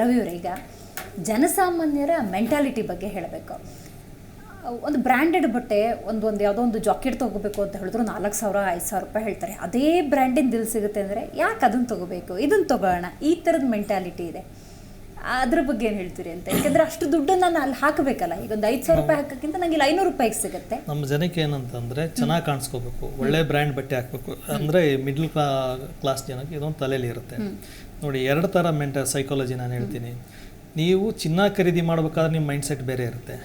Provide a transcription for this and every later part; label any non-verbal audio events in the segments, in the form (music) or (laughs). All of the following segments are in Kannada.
ರವಿಯವರೇ ಈಗ ಜನಸಾಮಾನ್ಯರ ಮೆಂಟಾಲಿಟಿ ಬಗ್ಗೆ ಹೇಳಬೇಕು. ಒಂದು ಬ್ರ್ಯಾಂಡೆಡ್ ಬಟ್ಟೆ, ಒಂದು ಒಂದು ಯಾವುದೋ ಒಂದು ಜಾಕೆಟ್ ತೊಗೋಬೇಕು ಅಂತ ಹೇಳಿದ್ರು ನಾಲ್ಕು ಸಾವಿರ, ಐದು ಸಾವಿರ ರೂಪಾಯಿ ಹೇಳ್ತಾರೆ. ಅದೇ ಬ್ರ್ಯಾಂಡಿಂದ ದಿಲ್ ಸಿಗುತ್ತೆ ಅಂದರೆ ಯಾಕೆ ಅದನ್ನು ತೊಗೋಬೇಕು? ಇದನ್ನು ತೊಗೋಣ ಈ ಥರದ ಮೆಂಟಾಲಿಟಿ ಇದೆ. ಅದ್ರ ಬಗ್ಗೆ ಏನು ಹೇಳ್ತೀರಿ ಅಂತ? ಯಾಕಂದ್ರೆ ಅಷ್ಟು ದುಡ್ಡು ನಾನು ಅಲ್ಲಿ ಹಾಕಬೇಕಲ್ಲ. ಈಗ ಒಂದು ಐದು ಸಾವಿರ ರೂಪಾಯಿ ಹಾಕೋಕ್ಕಿಂತ ನನಗೆ ಇಲ್ಲಿ ಐನೂರು ರೂಪಾಯಿಗೆ ಸಿಗುತ್ತೆ. ನಮ್ಮ ಜನಕ್ಕೆ ಏನಂತಂದ್ರೆ ಚೆನ್ನಾಗಿ ಕಾಣಿಸ್ಕೋಬೇಕು. ಒಳ್ಳೆ ಬ್ರ್ಯಾಂಡ್ ಬಟ್ಟೆ ಹಾಕ್ಬೇಕು. ಅಂದ್ರೆ ಮಿಡ್ಲ್ ಕ್ಲಾ ಕ್ಲಾಸ್ ಜನಕ್ಕೆ ಇದೊಂದು ತಲೆಯಲ್ಲಿ ಇರುತ್ತೆ. ನೋಡಿ ಎರಡು ಥರ ಮೆಂಟ ಸೈಕಾಲಜಿ ನಾನು ಹೇಳ್ತೀನಿ. ನೀವು ಚಿನ್ನ ಖರೀದಿ ಮಾಡ್ಬೇಕಾದ್ರೆ ನಿಮ್ಮ ಮೈಂಡ್ ಸೆಟ್ ಬೇರೆ ಇರುತ್ತೆ.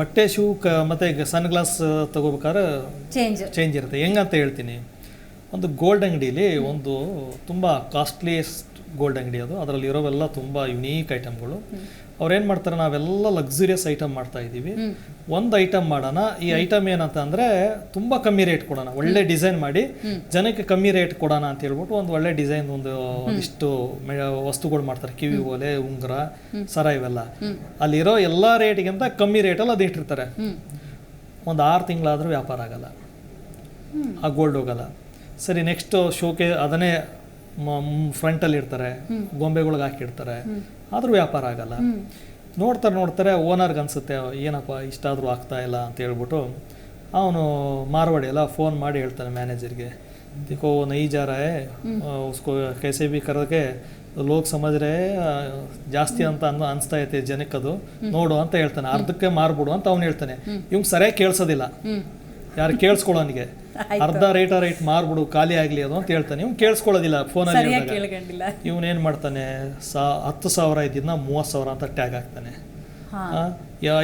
ಬಟ್ಟೆ ಶೂ ಕ ಮತ್ತೆ ಸನ್ ಗ್ಲಾಸ್ ತಗೋಬೇಕಾದ್ರೆ ಚೇಂಜ್ ಚೇಂಜ್ ಇರುತ್ತೆ. ಹೆಂಗಂತ ಹೇಳ್ತೀನಿ. ಒಂದು ಗೋಲ್ಡ್ ಅಂಗಡಿಲಿ ಒಂದು ತುಂಬ ಕಾಸ್ಟ್ಲಿಯೆಸ್ಟ್ ಗೋಲ್ಡ್ ಅಂಗಡಿ ಅದು. ಅದರಲ್ಲಿ ಇರೋವೆಲ್ಲ ತುಂಬ ಯುನೀಕ್ ಐಟಮ್ಗಳು ಅವ್ರೇನು ಏನು ಮಾಡ್ತಾರೆ ನಾವೆಲ್ಲ ಲಕ್ಸುರಿಯಸ್ ಐಟಮ್ ಮಾಡ್ತಾ ಇದ್ದೀವಿ. ಒಂದು ಐಟಮ್ ಮಾಡೋಣ. ಈ ಐಟಮ್ ಏನಂತ ಅಂದರೆ ತುಂಬ ಕಮ್ಮಿ ರೇಟ್ ಕೊಡೋಣ. ಒಳ್ಳೆ ಡಿಸೈನ್ ಮಾಡಿ ಜನಕ್ಕೆ ಕಮ್ಮಿ ರೇಟ್ ಕೊಡೋಣ ಅಂತ ಹೇಳ್ಬಿಟ್ಟು ಒಂದು ಒಳ್ಳೆ ಡಿಸೈನ್ ಒಂದು ಇಷ್ಟು ವಸ್ತುಗಳು ಮಾಡ್ತಾರೆ. ಕಿವಿ ಓಲೆ ಉಂಗುರ ಸರ ಇವೆಲ್ಲ. ಅಲ್ಲಿರೋ ಎಲ್ಲ ರೇಟಿಗಿಂತ ಕಮ್ಮಿ ರೇಟಲ್ಲಿ ಅದು ಇಟ್ಟಿರ್ತಾರೆ. ಒಂದು ಆರು ತಿಂಗಳಾದರೂ ವ್ಯಾಪಾರ ಆಗಲ್ಲ. ಆ ಗೋಲ್ಡ್ ಹೋಗಲ್ಲ. ಸರಿ ನೆಕ್ಸ್ಟ್ ಶೋಕೆ ಅದನ್ನೇ ಫ್ರಂಟಲ್ಲಿ ಇಡ್ತಾರೆ ಗೊಂಬೆಗಳಿಗೆ ಹಾಕಿಡ್ತಾರೆ ಆದರೂ ವ್ಯಾಪಾರ ಆಗಲ್ಲ ನೋಡ್ತಾರೆ ನೋಡ್ತಾರೆ ಓನರ್ಗೆ ಅನ್ಸುತ್ತೆ ಏನಪ್ಪ ಇಷ್ಟಾದರೂ ಆಗ್ತಾ ಇಲ್ಲ ಅಂತ ಹೇಳ್ಬಿಟ್ಟು ಅವನು ಮಾರ್ವಾಡಿ ಎಲ್ಲ ಫೋನ್ ಮಾಡಿ ಹೇಳ್ತಾನೆ ಮ್ಯಾನೇಜರ್ಗೆ देखो वो नहीं जा रहा है ಆ, उसको कैसे भी करके ಲೋಕ್ ಸಮಜ್ರೆ ಜಾಸ್ತಿ ಅಂತ ಅನ್ ಅನಿಸ್ತಾ ಐತೆ ಜನಕ್ಕೆ ಅದು ನೋಡು ಅಂತ ಹೇಳ್ತಾನೆ ಅರ್ಧಕ್ಕೆ ಮಾರ್ಬಿಡು ಅಂತ ಅವ್ನು ಹೇಳ್ತಾನೆ ಇವ್ನು ಸರಿಯಾಗಿ ಕೇಳಿಸೋದಿಲ್ಲ ಯಾರು ಕೇಳಿಸ್ಕೊಳ್ಳೋನಿಗೆ ಅರ್ಧ ರೇಟ್ ರೇಟ್ ಮಾರ್ಬಿಡು ಖಾಲಿ ಆಗಲಿ ಅದು ಅಂತ ಹೇಳ್ತಾನೆ. ಇವ್ನು ಕೇಳಿಸ್ಕೊಳ್ಳೋದಿಲ್ಲ ಫೋನಲ್ಲಿ ಕೇಳ್ಕೊಂಡಿಲ್ಲ. ಇವನೇನು ಮಾಡ್ತಾನೆ ಸಾ ಹತ್ತು ಸಾವಿರ ಇದ್ದಿದ್ದನ್ನ ಮೂವತ್ತು ಸಾವಿರ ಅಂತ ಟ್ಯಾಗ್ ಹಾಕ್ತಾನೆ.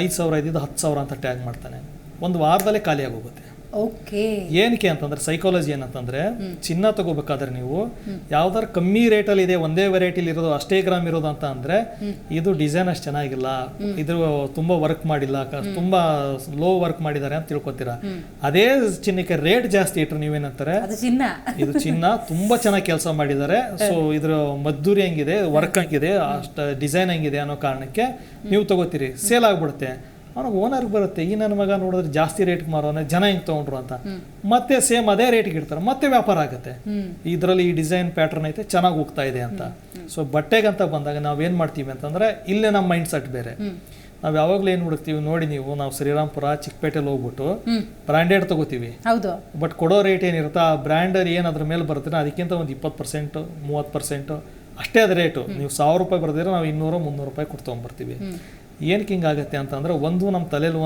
ಐದು ಸಾವಿರ ಇದ್ದಿದ್ದು ಹತ್ತು ಸಾವಿರ ಅಂತ ಟ್ಯಾಗ್ ಮಾಡ್ತಾನೆ. ಒಂದು ವಾರದಲ್ಲೇ ಖಾಲಿ ಆಗೋಗುತ್ತೆ. ಓಕೆ ಏನಕ್ಕೆ ಅಂತಂದ್ರೆ ಸೈಕಾಲಜಿ ಏನಂತಂದ್ರೆ ಚಿನ್ನ ತಗೋಬೇಕಾದ್ರೆ ನೀವು ಯಾವ್ದಾರ ಕಮ್ಮಿ ರೇಟಲ್ಲಿ ಇದೆ ಒಂದೇ ವೆರೈಟಿಲಿ ಇರೋದು ಅಷ್ಟೇ ಗ್ರಾಮ್ ಇರೋದು ಅಂತ ಅಂದ್ರೆ ಇದು ಡಿಸೈನ್ ಅಷ್ಟು ಚೆನ್ನಾಗಿಲ್ಲ. ಇದು ತುಂಬಾ ವರ್ಕ್ ಮಾಡಿಲ್ಲ ತುಂಬಾ ಲೋ ವರ್ಕ್ ಮಾಡಿದ್ದಾರೆ ಅಂತ ತಿಳ್ಕೊತೀರಾ? ಅದೇ ಚಿನ್ನಕ್ಕೆ ರೇಟ್ ಜಾಸ್ತಿ ಇಟ್ರು ನೀವೇನಂತಾರೆ? ಇದು ಚಿನ್ನ ತುಂಬಾ ಚೆನ್ನಾಗಿ ಕೆಲಸ ಮಾಡಿದ್ದಾರೆ. ಸೊ ಇದ್ರ ಮದ್ದೂರಿ ಹೆಂಗಿದೆ ವರ್ಕ್ ಹಂಗಿದೆ ಅಷ್ಟ ಡಿಸೈನ್ ಹೆಂಗಿದೆ ಅನ್ನೋ ಕಾರಣಕ್ಕೆ ನೀವು ತಗೋತೀರಿ. ಸೇಲ್ ಆಗ್ಬಿಡುತ್ತೆ. ಅವನಿಗೆ ಓನರ್ಗೆ ಬರುತ್ತೆ ಈ ನನ್ನ ಮಗ ನೋಡಿದ್ರೆ ಜಾಸ್ತಿ ರೇಟ್ಗೆ ಮಾರೋನೆ ಜನ ಹೆಂಗೆ ತೊಗೊಂಡ್ರು ಅಂತ. ಮತ್ತೆ ಸೇಮ್ ಅದೇ ರೇಟ್ಗೆ ಇಡ್ತಾರೆ ಮತ್ತೆ ವ್ಯಾಪಾರ ಆಗುತ್ತೆ. ಇದರಲ್ಲಿ ಈ ಡಿಸೈನ್ ಪ್ಯಾಟರ್ನ್ ಐತೆ ಚೆನ್ನಾಗಿ ಹೋಗ್ತಾ ಇದೆ ಅಂತ. ಸೊ ಬಟ್ಟೆಗಂತ ಬಂದಾಗ ನಾವೇನು ಮಾಡ್ತೀವಿ ಅಂತಂದ್ರೆ ಇಲ್ಲೇ ನಮ್ಮ ಮೈಂಡ್ ಸೆಟ್ ಬೇರೆ ನಾವು ಯಾವಾಗಲೂ ಏನು ಹುಡುಕ್ತೀವಿ ನೋಡಿ ನೀವು ನಾವು ಶ್ರೀರಾಮ್ಪುರ ಚಿಕ್ಕಪೇಟೆಲಿ ಹೋಗ್ಬಿಟ್ಟು ಬ್ರ್ಯಾಂಡೆಡ್ ತಗೋತೀವಿ. ಹೌದು. ಬಟ್ ಕೊಡೋ ರೇಟ್ ಏನಿರುತ್ತೆ ಆ ಬ್ರಾಂಡರ್ ಏನು ಅದ್ರ ಮೇಲೆ ಬರುತ್ತೆ ಅದಕ್ಕಿಂತ ಒಂದು ಇಪ್ಪತ್ತು ಪರ್ಸೆಂಟು ಮೂವತ್ತು ಪರ್ಸೆಂಟು ಅಷ್ಟೇ ಅದು ರೇಟು ನೀವು ಸಾವಿರ ರೂಪಾಯಿ ಬರ್ದಿದ್ರೆ ನಾವು ಇನ್ನೂರು ಮುನ್ನೂರು ರೂಪಾಯಿ ಕೊಟ್ಟು ತೊಗೊಂಬರ್ತೀವಿ ಏನಕ್ಕೆ ಹಿಂಗಾಗತ್ತೆ ಅಂತಂದ್ರೆ ಒಂದು ನಮ್ಮ ತಲೆಯಲ್ಲಿ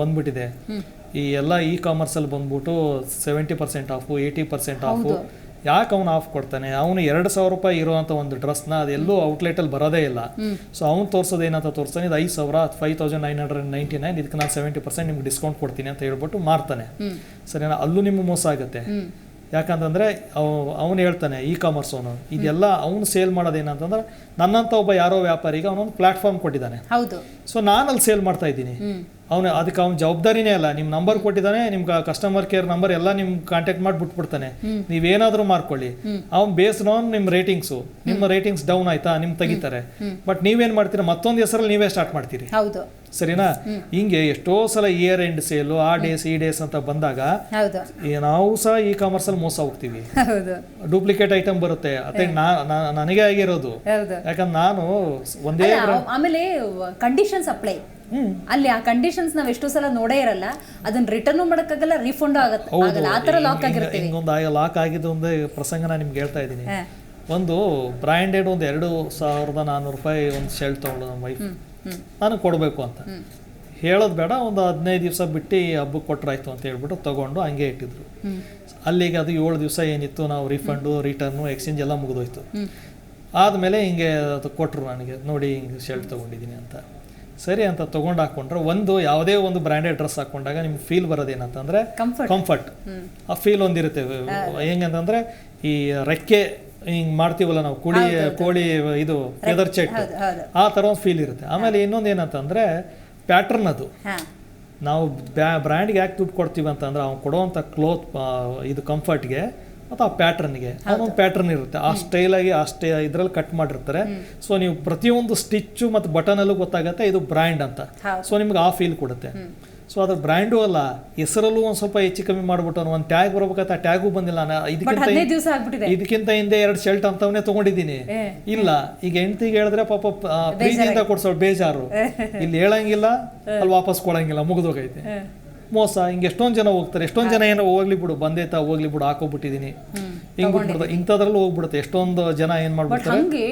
ಬಂದ್ಬಿಟ್ಟಿದೆ. ಈ ಎಲ್ಲ ಇ ಕಾಮರ್ಸಲ್ಲಿ ಬಂದ್ಬಿಟ್ಟು seventy percent off eighty percent off ಯಾಕೆ ಅವನು ಆಫ್ ಕೊಡ್ತಾನೆ? ಅವನು ಎರಡು ಸಾವಿರ ರೂಪಾಯಿ ಇರುವಂಥ ಒಂದು ಡ್ರೆಸ್ನ ಅದೆಲ್ಲೂ ಔಟ್ಲೆಟಲ್ಲಿ ಬರೋದೇ ಇಲ್ಲ. ಸೊ ಅವ್ನು ತೋರಿಸೋದು ಏನಂತ ತೋರಿಸ್ತಾನೆ ಇದು ಐದು ಸಾವಿರ five thousand nine hundred ninety nine ಇದಕ್ಕೆ ನಾನು ಸೆವೆಂಟಿ ಪರ್ಸೆಂಟ್ ನಿಮ್ಗೆ ಡಿಸ್ಕೌಂಟ್ ಕೊಡ್ತೀನಿ ಅಂತ ಹೇಳ್ಬಿಟ್ಟು ಮಾರ್ತಾನೆ. ಸರಿನಾ? ಅಲ್ಲೂ ನಿಮ್ಗೆ ಮೋಸ ಆಗುತ್ತೆ. ಯಾಕಂತಂದ್ರೆ ಅವನು ಹೇಳ್ತಾನೆ ಇ ಕಾಮರ್ಸ್ ಅವನು. ಇದೆಲ್ಲ ಅವನು ಸೇಲ್ ಮಾಡೋದೇನಂತಂದ್ರೆ ನನ್ನಂತ ಒಬ್ಬ ಯಾರೋ ವ್ಯಾಪಾರಿಗೆ ಅವನೊಂದು ಪ್ಲಾಟ್ಫಾರ್ಮ್ ಕೊಟ್ಟಿದ್ದಾನೆ. ಹೌದು. ಸೊ ನಾನು ಅಲ್ಲಿ ಸೇಲ್ ಮಾಡ್ತಾ ಇದ್ದೀನಿ. ಅವನು ಅದಕ್ಕೆ ಅವ್ನ ಜವಾಬ್ದಾರಿನೇ ಅಲ್ಲ. ನಿಮ್ಮ ನಂಬರ್ ಕೊಟ್ಟಿದ್ದಾನೆ ನಿಮ್ಗೆ ಕಸ್ಟಮರ್ ಕೇರ್ ನಂಬರ್ ಎಲ್ಲ ನಿಮ್ ಕಾಂಟ್ಯಾಕ್ಟ್ ಮಾಡಿ ಬಿಟ್ಬಿಡ್ತಾನೆ. ನೀವೇನಾದರೂ ಮಾರ್ಕೊಳ್ಳಿ ಅವ್ನು ಬೇಸ್ಡ್ ಆನ್ ನಿಮ್ಮ ರೇಟಿಂಗ್ಸು ನಿಮ್ಮ ರೇಟಿಂಗ್ಸ್ ಡೌನ್ ಆಯ್ತಾ? ನಿಮ್ ತೆಗಿತಾರೆ. ಬಟ್ ನೀವೇನ್ ಮಾಡ್ತೀರಾ? ಮತ್ತೊಂದು ಹೆಸರಲ್ಲಿ ನೀವೇ ಸ್ಟಾರ್ಟ್ ಮಾಡ್ತೀರಿ. ಹೌದು. ಸರಿನಾ? ಹಿಂಗೆ ಎಷ್ಟೋ ಸಲ ಇಯರ್ ಎಂಡ್ ಸೇಲು ಆ ಡೇಸ್ ಈ ಡೇಸ್ ಅಂತ ಬಂದಾಗ ನಾವು ಸಹ ಇ ಕಾಮರ್ಸಲ್ಲಿ ಮೋಸ ಹೋಗ್ತೀವಿ. ಡೂಪ್ಲಿಕೇಟ್ ಐಟಮ್ ಬರುತ್ತೆ. ಅದೇ ನನಗೆ ಆಗಿರೋದು. ಯಾಕಂದ್ರೆ ನಾನು ಒಂದೇ ಅಲ್ಲ, ಆಮೇಲೆ ಕಂಡೀಷನ್ಸ್ ಅಪ್ಲೈ ಅಲ್ಲಿ ಆ ಕಂಡೀಷನ್ಸ್ ನಾವ್ ಎಷ್ಟೋ ಸಲ ನೋಡೇ ಇರಲ್ಲ ಅದನ್ನ ರಿಟರ್ನ್ ಮಾಡಕ್ಕಾಗಲ್ಲ ರೀಫಂಡ್ ಆಗುತ್ತೆ. ಆಗಲ್ಲ ಆ ತರ ಲಾಕ್ ಆಗಿರ್ತೀವಿ. ಹಿಂಗೊಂದು ಲಾಕ್ ಆಗಿದ್ದು ಒಂದು ಪ್ರಸಂಗ ನಾನು ನಿಮ್ಗೆ ಹೇಳ್ತಾ ಇದ್ದೀನಿ. ಒಂದು ಬ್ರ್ಯಾಂಡೆಡ್ ಒಂದು ಎರಡು ಸಾವಿರದ ನಾನ್ನೂರು ರೂಪಾಯಿ ಒಂದು ಶರ್ಟ್ ತಗೊಂಡು ನಮ್ಮ ವೈಫ್ ನಾನು ಕೊಡಬೇಕು ಅಂತ. ಹೇಳೋದು ಬೇಡ ಒಂದು ಹದಿನೈದು ದಿವಸ ಬಿಟ್ಟು ಈ ಹಬ್ಬಕ್ಕೆ ಕೊಟ್ರಾಯ್ತು ಅಂತ ಹೇಳ್ಬಿಟ್ಟು ತಗೊಂಡು ಹಂಗೆ ಇಟ್ಟಿದ್ರು. ಅಲ್ಲಿಗೆ ಅದು ಏಳು ದಿವಸ ಏನಿತ್ತು ನಾವು ರಿಫಂಡು ರಿಟರ್ನು ಎಕ್ಸ್ಚೇಂಜ್ ಎಲ್ಲ ಮುಗಿದೋಯ್ತು. ಆದಮೇಲೆ ಹಿಂಗೆ ಅದು ಕೊಟ್ಟರು ನನಗೆ. ನೋಡಿ ಹಿಂಗೆ ಶರ್ಟ್ ತೊಗೊಂಡಿದ್ದೀನಿ ಅಂತ. ಸರಿ ಅಂತ ತೊಗೊಂಡು ಹಾಕೊಂಡ್ರೆ ಒಂದು ಯಾವುದೇ ಒಂದು ಬ್ರ್ಯಾಂಡೆಡ್ ಡ್ರೆಸ್ ಹಾಕೊಂಡಾಗ ನಿಮ್ಗೆ ಫೀಲ್ ಬರೋದೇನಂತಂದ್ರೆ ಕಂಫರ್ಟ್ ಕಂಫರ್ಟ್ ಆ ಫೀಲ್ ಒಂದಿರುತ್ತೆ. ಹೆಂಗಂತಂದ್ರೆ ಈ ರೆಕ್ಕೆ ಹಿಂಗ್ ಮಾಡ್ತೀವಲ್ಲ ನಾವು ಕುಳಿ ಕೋಳಿ ಇದು ಫೆದರ್ ಚೆಟ್ ಆ ತರ ಒಂದು ಫೀಲ್ ಇರುತ್ತೆ. ಆಮೇಲೆ ಇನ್ನೊಂದು ಏನಂತಂದ್ರೆ ಪ್ಯಾಟರ್ನ್ ಅದು. ನಾವು ಬ್ರ್ಯಾಂಡ್ಗೆ ಯಾಕೆ ದುಡ್ಡು ಕೊಡ್ತೀವಿ ಅಂತಂದ್ರೆ ಅವ್ನು ಕೊಡುವಂಥ ಕ್ಲೋತ್ ಇದು ಕಂಫರ್ಟ್ಗೆ ಮತ್ತು ಆ ಪ್ಯಾಟ್ರನ್ಗೆ ಅದೊಂದು ಪ್ಯಾಟ್ರನ್ ಇರುತ್ತೆ. ಆ ಸ್ಟೈಲಾಗಿ ಆ ಸ್ಟೈ ಇದ್ರಲ್ಲಿ ಕಟ್ ಮಾಡಿರ್ತಾರೆ. ಸೊ ನೀವು ಪ್ರತಿಯೊಂದು ಸ್ಟಿಚ್ಚು ಮತ್ತು ಬಟನಲ್ಲೂ ಗೊತ್ತಾಗುತ್ತೆ ಇದು ಬ್ರ್ಯಾಂಡ್ ಅಂತ. ಸೊ ನಿಮ್ಗೆ ಆ ಫೀಲ್ ಕೊಡುತ್ತೆ. ಸೊ ಅದ್ರ ಬ್ರ್ಯಾಂಡು ಅಲ್ಲ ಹೆಸರಲ್ಲೂ ಒಂದು ಸ್ವಲ್ಪ ಹೆಚ್ಚು ಕಮ್ಮಿ ಮಾಡ್ಬಿಟ್ಟು ಒಂದು ಟ್ಯಾಗ್ ಬರ್ಬೇಕಾದ್ರೆ ಆ ಟ್ಯಾಗೂ ಬಂದಿಲ್ಲ. ಇದಕ್ಕಿಂತ ಇದಕ್ಕಿಂತ ಹಿಂದೆ ಎರಡು ಶರ್ಟ್ ಅಂತವನ್ನೇ ತಗೊಂಡಿದ್ದೀನಿ. ಇಲ್ಲ ಈಗ ಹೆಂಡತಿಗೆ ಹೇಳಿದ್ರೆ ಪಾಪ ಪ್ರೀತಿಯಿಂದ ಕೊಡ್ಸೋ ಬೇಜಾರು. (laughs) ಇಲ್ಲಿ ಹೇಳಂಗಿಲ್ಲ ಅಲ್ಲಿ ವಾಪಸ್ ಕೊಡಂಗಿಲ್ಲ ಮುಗಿದೋಗೈತೆ. ಮೋಸ ಹಿಂಗೆ ಎಷ್ಟೊಂದು ಜನ ಹೋಗ್ತಾರೆ ಎಷ್ಟೊಂದು ಜನ ಏನೋ ಹೋಗ್ಲಿ ಬಿಡು ಬಂದೇತ ಹೋಗ್ಲಿ ಬಿಡು ಹಾಕೋಬಿಟ್ಟಿದ್ದೀನಿ ಹಿಂಗೆ ಬಿಟ್ಬಿಡ್ತಾರೆ ಇಂಥದ್ರಲ್ಲೂ ಹೋಗ್ಬಿಡುತ್ತೆ ಎಷ್ಟೊಂದು ಜನ ಏನು ಮಾಡ್ಬಿಡ್ತಾರೆ? ಹಂಗೆ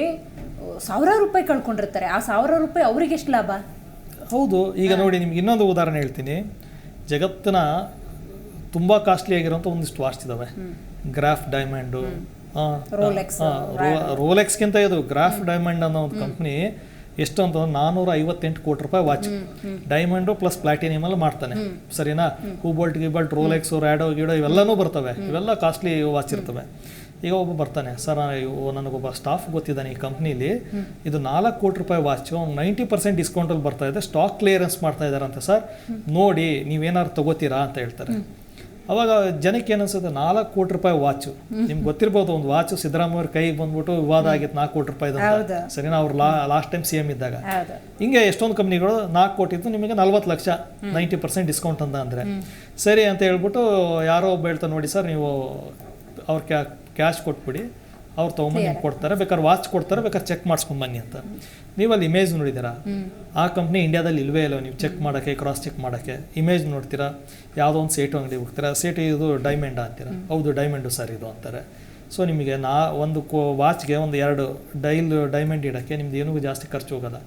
ಸಾವಿರಾರು ರೂಪಾಯಿ ಕಳ್ಕೊಂಡಿರ್ತಾರೆ ಆ ಸಾವಿರ ರೂಪಾಯಿ ಅವ್ರಿಗೆ ಎಷ್ಟು ಲಾಭ? ಹೌದು ಈಗ ನೋಡಿ ನಿಮ್ಗೆ ಇನ್ನೊಂದು ಉದಾಹರಣೆ ಹೇಳ್ತೀನಿ. ಜಗತ್ತಿನ ತುಂಬ ಕಾಸ್ಟ್ಲಿ ಆಗಿರೋಂಥ ಒಂದಿಷ್ಟು ವಾಚ್ ಇದಾವೆ. ಗ್ರಾಫ್ ಡೈಮಂಡು ರೋಲೆಕ್ಸ್ ರೋಲೆಕ್ಸ್ಗಿಂತ ಇದು ಗ್ರಾಫ್ ಡೈಮಂಡ್ ಅನ್ನೋ ಒಂದು ಕಂಪ್ನಿ ಎಷ್ಟು ಅಂತಂದ್ರೆ ನಾನ್ನೂರ ಐವತ್ತೆಂಟು ಕೋಟಿ ರೂಪಾಯಿ ವಾಚ್ ಡೈಮಂಡು ಪ್ಲಸ್ ಪ್ಲಾಟಿನಿಯಮ್ ಅಲ್ಲಿ ಮಾಡ್ತಾನೆ. ಸರಿನಾ? ಹೂಬೋಲ್ಟ್ ಗಿಬಲ್ಟ್ ರೋಲೆಕ್ಸ್ ರ್ಯಾಡೋ ಗಿಡೋ ಇವೆಲ್ಲನೂ ಬರ್ತವೆ. ಇವೆಲ್ಲ ಕಾಸ್ಟ್ಲಿ ವಾಚ್ ಇರ್ತವೆ. ಈಗ ಒಬ್ಬ ಬರ್ತಾನೆ ಸರ್ ನನಗೊಬ್ಬ ಸ್ಟಾಫ್ ಗೊತ್ತಿದ್ದಾನೆ ಈ ಕಂಪ್ನಿಲಿ ಇದು ನಾಲ್ಕು ಕೋಟಿ ರೂಪಾಯಿ ವಾಚು ನೈಂಟಿ ಪರ್ಸೆಂಟ್ ಡಿಸ್ಕೌಂಟಲ್ಲಿ ಬರ್ತಾ ಇದೆ. ಸ್ಟಾಕ್ ಕ್ಲಿಯರೆನ್ಸ್ ಮಾಡ್ತಾ ಇದ್ದಾರಂತೆ ಸರ್. ನೋಡಿ ನೀವೇನಾದ್ರು ತಗೋತೀರಾ? ಅಂತ ಹೇಳ್ತಾರೆ. ಅವಾಗ ಜನಕ್ಕೆ ಏನನ್ಸುತ್ತೆ? ನಾಲ್ಕು ಕೋಟಿ ರೂಪಾಯಿ ವಾಚು. ನಿಮ್ಗೆ ಗೊತ್ತಿರ್ಬೋದು ಒಂದು ವಾಚು ಸಿದ್ದರಾಮಯ್ಯ ಕೈಗೆ ಬಂದ್ಬಿಟ್ಟು ವಿವಾದ ಆಗಿತ್ತು ನಾಲ್ಕು ಕೋಟಿ ರೂಪಾಯಿ. ಸರಿನಾ ಅವ್ರು ಲಾ ಲಾಸ್ಟ್ ಟೈಮ್ ಸಿ ಎಂ ಇದ್ದಾಗ. ಹಿಂಗೆ ಎಷ್ಟೊಂದು ಕಂಪ್ನಿಗಳು ನಾಲ್ಕು ಕೋಟಿ ಇತ್ತು ನಿಮಗೆ ನಲ್ವತ್ತು ಲಕ್ಷ ನೈಂಟಿ ಪರ್ಸೆಂಟ್ ಡಿಸ್ಕೌಂಟ್ ಅಂತ ಅಂದರೆ. ಸರಿ ಅಂತ ಹೇಳ್ಬಿಟ್ಟು ಯಾರೋ ಒಬ್ಬ ಹೇಳ್ತಾರೆ ನೋಡಿ ಸರ್ ನೀವು ಅವ್ರ ಕ್ಯಾ ಕ್ಯಾಶ್ ಕೊಟ್ಬಿಡಿ. ಅವ್ರು ತೊಗೊಂಬಂದು ನಿಮ್ಗೆ ಕೊಡ್ತಾರೆ ಬೇಕಾದ್ರೆ ವಾಚ್ ಕೊಡ್ತಾರೆ ಬೇಕಾದ್ರೆ ಚೆಕ್ ಮಾಡಿಸ್ಕೊಂಬನ್ನಿ ಅಂತ. ನೀವು ಅಲ್ಲಿ ಇಮೇಜ್ ನೋಡಿದ್ದೀರಾ ಆ ಕಂಪ್ನಿ ಇಂಡಿಯಾದಲ್ಲಿ ಇಲ್ವೇ ಇಲ್ಲ ನೀವು ಚೆಕ್ ಮಾಡೋಕ್ಕೆ ಕ್ರಾಸ್ ಚೆಕ್ ಮಾಡೋಕ್ಕೆ. ಇಮೇಜ್ ನೋಡ್ತೀರಾ? ಯಾವುದೋ ಒಂದು ಸೇಟು ಅಂಗಡಿ ಹೋಗ್ತೀರಾ ಸೇಟು ಇದು ಡೈಮಂಡ್ ಅಂತೀರಾ? ಹೌದು ಡೈಮಂಡು ಸರ್ ಇದು ಅಂತಾರೆ. ಸೊ ನಿಮಗೆ ನಾ ಒಂದು ಕೋ ವಾಚ್ಗೆ ಒಂದು ಎರಡು ಡೈಲ್ ಡೈಮಂಡ್ ಇಡೋಕ್ಕೆ ನಿಮ್ದು ಏನೂ ಜಾಸ್ತಿ ಖರ್ಚು ಹೋಗೋಲ್ಲ.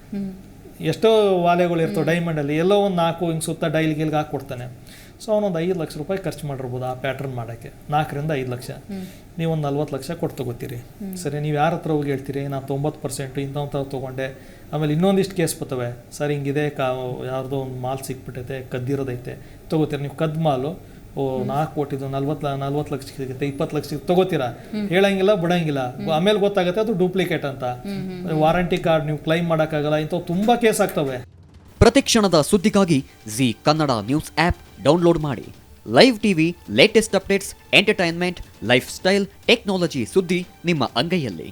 ಎಷ್ಟೋ ವಾಲೆಗಳು ಇರ್ತವೆ ಡೈಮಂಡಲ್ಲಿ ಎಲ್ಲೋ ಒಂದು ನಾಲ್ಕು ಹಿಂಗೆ ಸುತ್ತ ಡೈಲ್ ಗಿಲ್ಗೆ ಹಾಕ್ಕೊಡ್ತಾನೆ. ಸೊ ಅವನೊಂದು ಐದು ಲಕ್ಷ ರೂಪಾಯಿ ಖರ್ಚು ಮಾಡಿರ್ಬೋದು ಆ ಪ್ಯಾಟ್ರನ್ ಮಾಡೋಕ್ಕೆ. ನಾಲ್ಕರಿಂದ ಐದು ಲಕ್ಷ. ನೀವು ಒಂದು ನಲ್ವತ್ತು ಲಕ್ಷ ಕೊಟ್ಟು ತಗೋತೀರಿ ಸರಿ ನೀವು ಯಾರ ಹತ್ರ ಹೋಗಿ ಹೇಳ್ತೀರಿ? ನಾನು ತೊಂಬತ್ತು ಪರ್ಸೆಂಟು ಇಂಥವ್ ತೊಗೊಂಡೆ. ಆಮೇಲೆ ಇನ್ನೊಂದಿಷ್ಟು ಕೇಸ್ ಬರ್ತವೆ. ಸರ್ ಹಿಂಗಿದೆ ಕಾ ಯಾರ್ದೋ ಒಂದು ಮಾಲ್ ಸಿಕ್ಬಿಟ್ಟೈತೆ ಕದ್ದಿರೋದೈತೆ. ತೊಗೋತೀರಿ ನೀವು ಕದ್ದು ಮಾಲು. ಓ ನಾಲ್ಕು ಕೋಟಿದು ನಲ್ವತ್ತು ನಲ್ವತ್ತು ಲಕ್ಷ ಸಿಗುತ್ತೆ ಇಪ್ಪತ್ತು ಲಕ್ಷ ತಗೋತೀರಾ? ಹೇಳಂಗಿಲ್ಲ ಬಿಡಂಗಿಲ್ಲ. ಆಮೇಲೆ ಗೊತ್ತಾಗುತ್ತೆ ಅದು ಡೂಪ್ಲಿಕೇಟ್ ಅಂತ. ವಾರಂಟಿ ಕಾರ್ಡ್ ನೀವು ಕ್ಲೈಮ್ ಮಾಡೋಕ್ಕಾಗಲ್ಲ ಇಂಥವು ತುಂಬ ಕೇಸ್ ಆಗ್ತವೆ. ಪ್ರತಿಕ್ಷಣದ ಸುದ್ದಿಗಾಗಿ Zee Kannada news app download ಮಾಡಿ. Live TV latest updates entertainment lifestyle technology ಸುದ್ದಿ ನಿಮ್ಮ ಅಂಗೈಯಲ್ಲಿ.